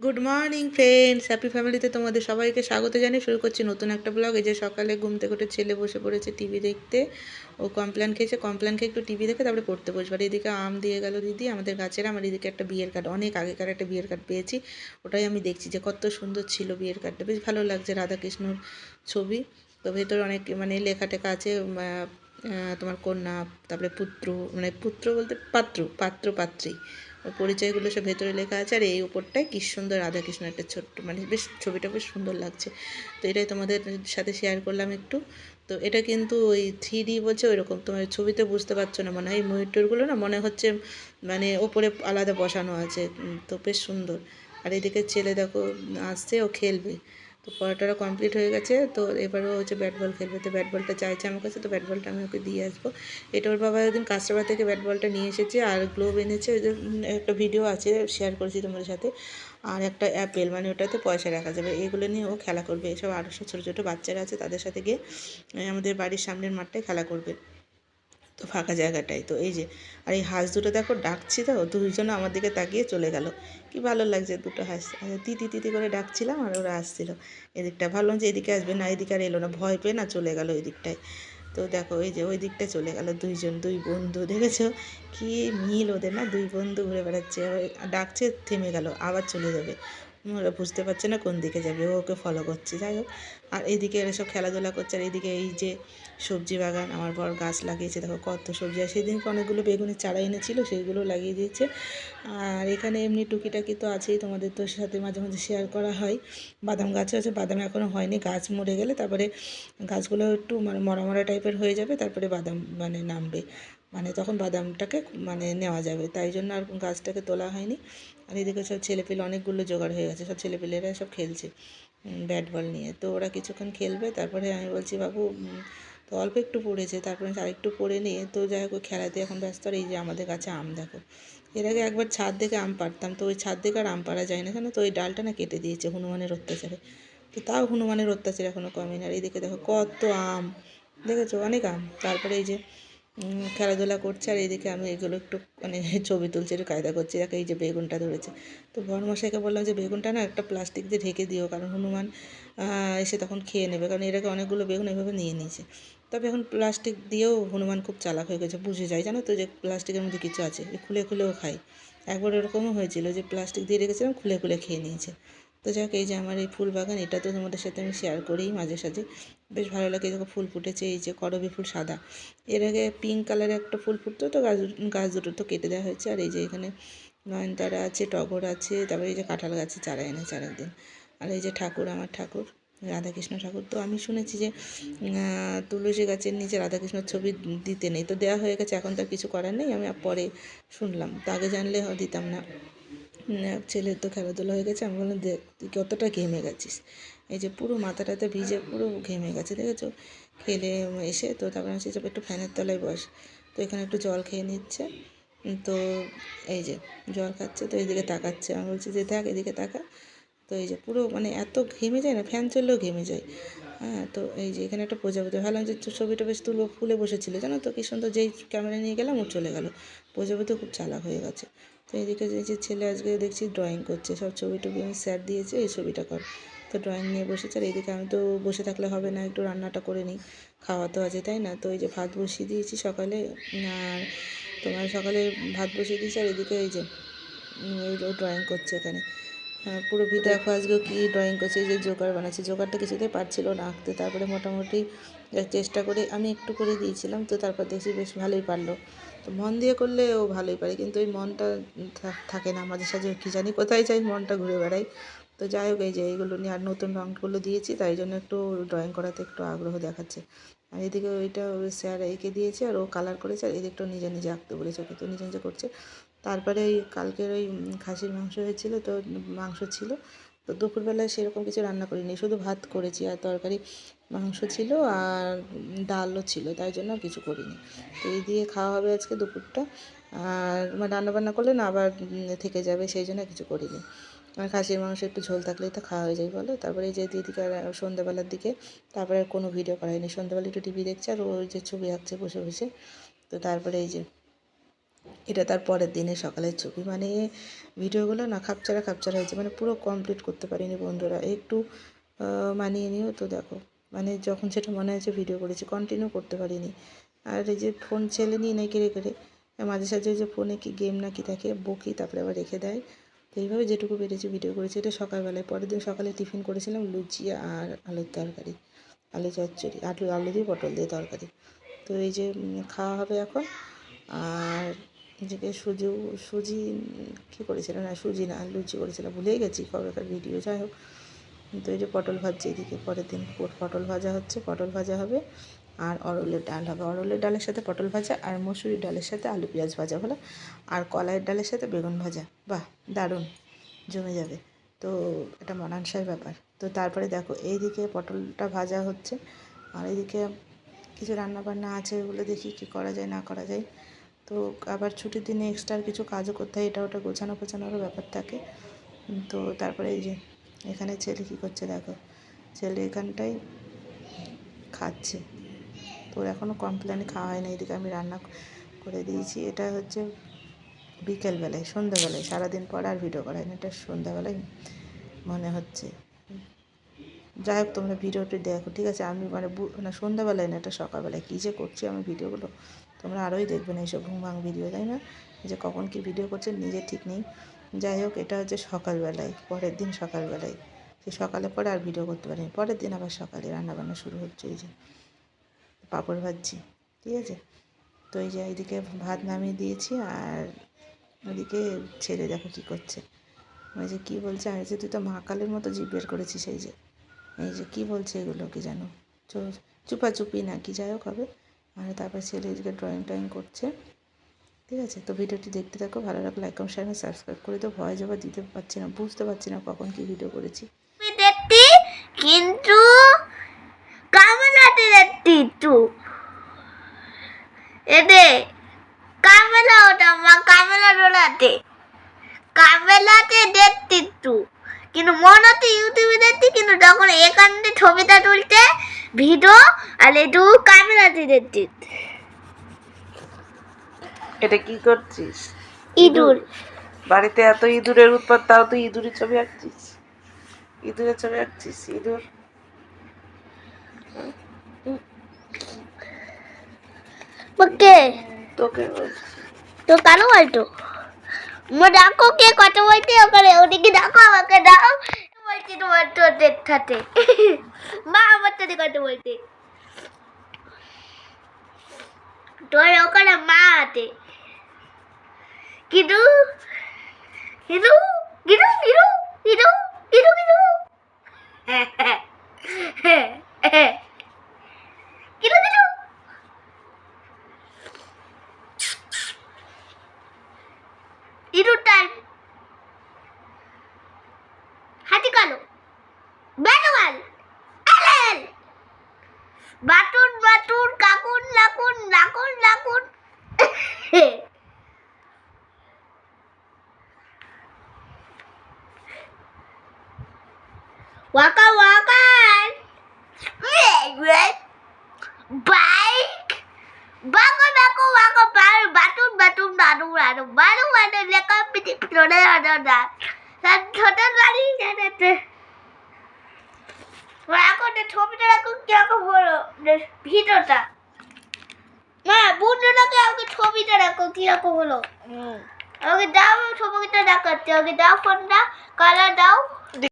Good morning friends happy ফ্যামিলিতে তোমাদের সবাইকে স্বাগত জানিয়ে শুরু করছি নতুন একটা ব্লগ এই যে সকালে ঘুম থেকে উঠে ছেলে বসে পড়েছে টিভি দেখতে। ও কমপ্লেন খেয়েছে কমপ্লেন খেয়ে একটু টিভি দেখে তারপরে পড়তে বসবে। আর এদিকে আম দিয়ে গেল দিদি, আমাদের গাছের আমার এদিকে একটা বিয়ের কার্ড অনেক আগেকার একটা বিয়ের কার্ড পেয়েছি। ওটাই আমি দেখছি যে কত সুন্দর ছিল বিয়ের কার্ডটা বেশ ভালো লাগছে রাধাকৃষ্ণর ছবি। তো ভেতরে অনেক মানে লেখা টেখা আছে তোমার কন্যা, তারপরে পুত্র মানে পুত্র বলতে পাত্র পাত্র, পাত্রী। পরিচয়গুলো সব ভেতরে লেখা আছে আর এই উপরটায় কি সুন্দর রাধাকৃষ্ণ একটা ছোট্ট মানে বেশ ছবিটা বেশ সুন্দর লাগছে। তো এটাই তোমাদের সাথে শেয়ার করলাম একটু। তো এটা কিন্তু ওই থ্রি ডি বলছে ওই রকম তোমার ছবিতে বুঝতে পারছ না, মনে হয় এই ময়ূরটুরগুলো না মনে হচ্ছে মানে ওপরে আলাদা বসানো আছে। তো বেশ সুন্দর। আর এদিকে ছেলে দেখো, আসছে, ও খেলবে। পড়াটা কমপ্লিট হয়ে গেছে। তো এবারও হচ্ছে ব্যাট বল খেলবে। তো ব্যাট বলটা চাইছে আমার কাছে, তো ব্যাট বলটা আমি ওকে দিয়ে আসব। এটা ওর বাবা একদিন কাস্টমার থেকে ব্যাট বলটা নিয়ে এসেছে আর গ্লোভ এনেছে। ওই যে একটা ভিডিও আছে শেয়ার করেছি তোমাদের সাথে। আর একটা অ্যাপেল মানে ওটাতে পয়সা রাখা যাবে। এগুলো নিয়ে ও খেলা করবে। এসব আরও ছোটো ছোটো বাচ্চারা আছে, তাদের সাথে গিয়ে আমাদের বাড়ির সামনের মাঠটায় খেলা করবে। তো ফাঁকা জায়গাটায় তো এই যে, আর এই হাঁস দুটো দেখো ডাকছি তো দুইজন আমার দিকে তাকিয়ে চলে গেল। কি ভালো লাগছে দুটো হাঁস। আর তিতি তিতি করে ডাকছিলাম আর ওরা আসছিল। এদিকটা ভাবলাম যে এদিকে আসবে না, এদিকে আর এলো না, ভয় পেয়ে না চলে গেল ওই দিকটায় তো দেখো এই যে ওই দিকটায় চলে গেল দুইজন, দুই বন্ধু, দেখেছ? কি মিল ওদের না, দুই বন্ধু ঘুরে বেড়াচ্ছে। ডাকছে, থেমে গেল, আবার চলে যাবে। ওরা বুঝতে পারছে না কোন দিকে যাবে, ও ওকে ফলো করছে। যাই হোক, আর এদিকে এরা সব খেলাধুলা করছে, আর এদিকে এই যে সবজি বাগান, আমার বর গাছ লাগিয়েছে, দেখো কত সবজি। আর সেদিনকে অনেকগুলো বেগুনের চারা এনেছিল সেইগুলো লাগিয়ে দিয়েছে। আর এখানে এমনি টুকিটাকি তো আছেই, তোমাদের তো সাথে মাঝে মাঝে শেয়ার করা হয়। বাদাম গাছও আছে, বাদাম এখনও হয়নি, গাছ মরে গেলে তারপরে গাছগুলো একটু মানে মরা মরা টাইপের হয়ে যাবে, তারপরে বাদাম মানে নামবে। মানে তখন বাদামটাকে মানে নেওয়া যাবে, তাই জন্য আর গাছটাকে তোলা হয়নি। আর এদিকে সব ছেলেপেলে অনেকগুলো জোগাড় হয়ে গেছে, সব ছেলেপেলেরা সব খেলছে ব্যাট বল নিয়ে। তো ওরা কিছুক্ষণ খেলবে, তারপরে আমি বলছি, বাবু তো অল্প একটু পড়েছে, তারপরে আরেকটু পড়ে নিয়ে তো যাই হোক খেলাতে এখন ব্যস্ত আর এই যে আমাদের কাছে আম, দেখো। এর আগে একবার ছাদ দেখে আম পারতাম তো ওই ছাদ দেখে আর আম পারা যায় না কেন তো? ওই ডালটা না কেটে দিয়েছে হনুমানের অত্যাচারে। তো তাও হনুমানের অত্যাচার এখনও কমেনি। আর এইদিকে দেখো কত আম, দেখেছ? অনেক আম। তারপরে এই যে খেলাধুলা করছে আর এদিকে আমি এগুলো একটু মানে ছবি তুলছি, একটু কায়দা করছি। দেখো এই যে বেগুনটা ধরেছে। তো বড়মশাইকে বললাম যে, বেগুনটা না একটা প্লাস্টিক দিয়ে ঢেকে দিও, কারণ হনুমান এসে তখন খেয়ে নেবে। কারণ আগে অনেকগুলো বেগুন এভাবে নিয়ে নিয়েছে। তবে এখন প্লাস্টিক দিয়েও হনুমান খুব চালাক হয়ে গেছে, বুঝে যায়। জানো তো যে প্লাস্টিকের মধ্যে কিছু আছে, খুলে খুলেও খায়। একবার এরকমও হয়েছিল যে প্লাস্টিক দিয়ে রেখেছিলাম, খুলে খুলে খেয়ে নিয়েছে। তো যাই হোক এই যে আমার এই ফুল বাগান, এটা তো তোমাদের সাথে আমি শেয়ার করি মাঝে সাঝে। বেশ ভালো লাগে দেখো ফুল ফুটেছে, এই যে করবি ফুল সাদা। এর আগে পিঙ্ক কালারের একটা ফুল ফুটতো, তো গাছ গাছ দুটো তো কেটে দেওয়া হয়েছে। আর এই যে এখানে নয়নতারা আছে, টগর আছে, তারপরে এই যে কাঁঠাল গাছে চারা এনেছে আর একদিন আর এই যে ঠাকুর, আমার ঠাকুর, রাধাকৃষ্ণ ঠাকুর। তো আমি শুনেছি যে তুলসী গাছের নিচে রাধাকৃষ্ণর ছবি দিতে নেই। তো দেওয়া হয়ে গেছে, এখন তো আর কিছু করার নেই, আমি পরে শুনলাম। তো আগে জানলে দিতাম না। ছেলের তো খেলাধুলা হয়ে গেছে, আমি বললাম, দেখ, তুই কতটা ঘেমে গেছিস? এই যে পুরো মাথাটাতে ভিজে পুরো ঘেমে গেছে, দেখেছ? খেলে এসে তো তারপরে আমি সে একটু ফ্যানের তলায় বস, তো এখানে একটু জল খেয়ে নিচ্ছে, তো এই যে জল খাচ্ছে, তো এইদিকে তাকাচ্ছে, আমি বলছি যে, দেখ, এদিকে তাকা। তো এই যে পুরো মানে এত ঘেমে যায় না, ফ্যান চললেও ঘেমে যায়। হ্যাঁ তো এই যে এখানে একটা প্রজাপতি ভাবলাম যে ছবিটা বেশ তুলবো ফুলে বসেছিল, জানো তো? কি সুন্দর যেই ক্যামেরা নিয়ে গেলাম, ও চলে গেল। প্রজাপতি খুব চালাক হয়ে গেছে। তো এইদিকে যে ছেলে আজকে দেখছি ড্রয়িং করছে, সব ছবি টবি আমি স্যার দিয়েছে, এই ছবিটা কর। তো ড্রয়িং নিয়ে বসেছে, আর এইদিকে আমি তো বসে থাকলে হবে না, একটু রান্নাটা করে নিই। খাওয়া তো আছে, তাই না? তো এই যে ভাত বসিয়ে দিয়েছি সকালে, আর তোমার সকালে ভাত বসিয়ে দিয়েছি, আর এদিকে এই যে ড্রয়িং করছে এখানে। হ্যাঁ, পুরো ভিডিও দেখো আজকে কী ড্রয়িং করছে যে জোকার বানাচ্ছে। জোকারটা কিছুতেই পারছিল না আঁকতে তারপরে মোটামুটি চেষ্টা করে আমি একটু করে দিয়েছিলাম তো তারপর দেখছি বেশ ভালোই পারল। তো মন দিয়ে করলে ও ভালোই পারে কিন্তু ওই মনটা থাকে না মাঝে সাঝে কী জানি কোথায় যাই মনটা ঘুরে বেড়াই তো যাই হোক এই যে এইগুলো নিয়ে আর নতুন রঙগুলো দিয়েছি তাই জন্য একটু ড্রয়িং করাতে একটু আগ্রহ দেখাচ্ছে। আর এদিকে ওইটা ওই স্যার এঁকে দিয়েছে আর ও কালার করেছে আর এদিকটাও নিজে নিজে আঁকতে বলেছে ওকে তো নিজে নিজে করছে। তারপরে ওই কালকের ওই খাসির মাংস হয়েছিল, তো মাংস ছিল। তো দুপুরবেলায় সেরকম কিছু রান্না করিনি, শুধু ভাত করেছি আর তরকারি, মাংস ছিল আর ডালও ছিল, তাই জন্য কিছু করিনি। তো এই দিয়ে খাওয়া হবে আজকে দুপুরটা। আর মানে রান্না বান্না করলে না আবার থেকে যাবে, সেই জন্য কিছু করিনি। আর খাসির মাংস একটু ঝোল থাকলেই তো খাওয়া হয়ে যায় বলো। তারপরে এই যে দিদিকে আর সন্ধ্যাবেলার দিকে, তারপরে আর কোনো ভিডিও করা হয়নি সন্ধ্যাবেলা একটু টিভি দেখছে আর ওই যে ছবি আঁকছে বসে বসে। তো তারপরে এই যে এটা তার পরের দিনে সকালের ছবি মানে ভিডিওগুলো না খাপচারা খাপচারা হয়েছে মানে পুরো কমপ্লিট করতে পারিনি বন্ধুরা। একটু মানিয়ে নিও তো দেখো। মানে যখন সেটা মনে হয়েছে ভিডিও করেছি কন্টিনিউ করতে পারিনি। আর এই যে ফোন ছেলে নিয়ে নেই কেড়ে কেড়ে মাঝে সাঝে যে ফোনে কি গেম না কি থাকে, বকি তারপরে আবার রেখে দেয়। তো এইভাবে যেটুকু পেরেছি ভিডিও করেছি, এটা সকালবেলায়। পরের দিন সকালে টিফিন করেছিলাম লুচি আর আলুর তরকারি। আলু চচ্চড়ি, আলু আলু দিয়ে পটল দিয়ে তরকারি। তো এই যে খাওয়া হবে এখন। আর নিজেকে সুজি সুজি কী করেছিলাম? না, সুজি না, লুচি করেছিলাম, ভুলেই গেছি কবেকার ভিডিও যাই হোক। তো এই যে পটল ভাজছে এদিকে, পরের দিন পট- পটল ভাজা হচ্ছে, পটল ভাজা হবে, আর অরলের ডাল হবে। অরলের ডালের সাথে পটল ভাজা আর মসুরির ডালের সাথে আলু পেঁয়াজ ভাজা হলো আর কলাইয়ের ডালের সাথে বেগুন ভাজা। বাহ, দারুণ, জমে যাবে। তো এটা মানানসার ব্যাপার। তো তারপরে দেখো, এইদিকে পটলটা ভাজা হচ্ছে, আর এইদিকে কিছু রান্না বান্না আছে, ওগুলো দেখি কী করা যায়, না করা যায়। তো আবার ছুটির দিনে এক্সট্রা কিছু কাজও করতে হয়, এটা ওটা গোছানো গোছানোরও ব্যাপার থাকে। তো তারপরে এই যে, এখানে ছেলে কী করছে দেখো, ছেলে এখানটায় খাচ্ছে। তোর এখনও কমপ্লেন খাওয়া হয় না এদিকে আমি রান্না করে দিয়েছি। এটা হচ্ছে বিকেলবেলায়, সন্ধ্যাবেলায়, সারাদিন পর আর ভিডিও করা হয়নি, এটা সন্ধ্যাবেলায় মনে হচ্ছে। যাই হোক, তোমরা ভিডিওটি দেখো, ঠিক আছে? আমি মানে বু- না সন্ধ্যাবেলায় না, এটা সকালবেলায়, কী যে করছি আমি ভিডিওগুলো তোমরা আরোই দেখবে না এইসব ঘুম ভাঙ ভিডিও, তাই না? যে কখন কি ভিডিও করছে নিজে ঠিক নেই। যাই হোক, এটা হচ্ছে সকালবেলায়, পরের দিন সকালবেলায়। সেই সকালে পরে আর ভিডিও করতে পারিনি, পরের দিন আবার সকালে রান্নাবান্না শুরু হচ্ছে, এই যে পাঁপড় ভাজছি, ঠিক আছে? তো এই যে এইদিকে ভাত নামিয়ে দিয়েছি আর ওদিকে ছেলে দেখো কী করছে। ওই যে কী বলছে, আর যে তুই তো মহাকালের মতো জিভ বের করেছিস, এই যে। এই যে কী বলছে এগুলো কি জানো? চুপাচুপি না কি যাই হোক হবে। আর তারপর ছেলে এদিকে ড্রয়িং টয়িং করছে। ঠিক আছে? তো ভিডিওটি দেখতে থাকো, ভালো লাগলে লাইক কমেন্ট শেয়ার সাবস্ক্রাইব করে তো ভয় যাবার দিতে পারছি না, বুঝতে পারছি না কখন কি ভিডিও করেছি। দেখতি কিন্তু কামলাতে দেখতি একটু। এদে কামেলা ওটা মা কামেলা ডোলাতে কামেলাতে দেখতি একটু। কিন্তু মনে হচ্ছে ইউটিউবে দেখতি কিন্তু যখন এখান থেকে ছবিটা তুলতে ভিডিও আর একটু কামেলাতে দেখতি এটা কি করছিস? ইঁদুর। বাড়িতে এত ইঁদুরের উৎপাত তাও তুই ইঁদুরের ছবি আঁকছিস? ইঁদুরের ছবি আঁকছিস ইঁদুর? ওকে তোকে তো কেন বলতো মা ডাকো কে কথা বলতে ওখানে ওদিকে ডাকো আমাকে দাও বলছি তোমার তোদের সাথে মা আমার সাথে কথা বলতে তোর ওখানে মা আছে। কিন্তু কিন্তু কিন্তু কিন্তু কিন্তু কিন্তু কিন্তু হ্যাঁ হ্যাঁ হ্যাঁ।, হ্যাঁ। ওয়াকা ওয়াকান বাইক বাকো বাকো বাকো বার বাটুন বাটুন নানু নানু বানু বানু লেখা পিটি পিটনে আনা না ছোট গাড়ি জানাতে এখন ছবিটা এখন কীরকম হলো ভিডিওটা মা বন্ধুটাকে আমাকে ছবিটা রাখো কীরকম হলো আমাকে দাও ছবিটা দেখাচ্ছে আমাকে দাও ফোনটা কালার দাও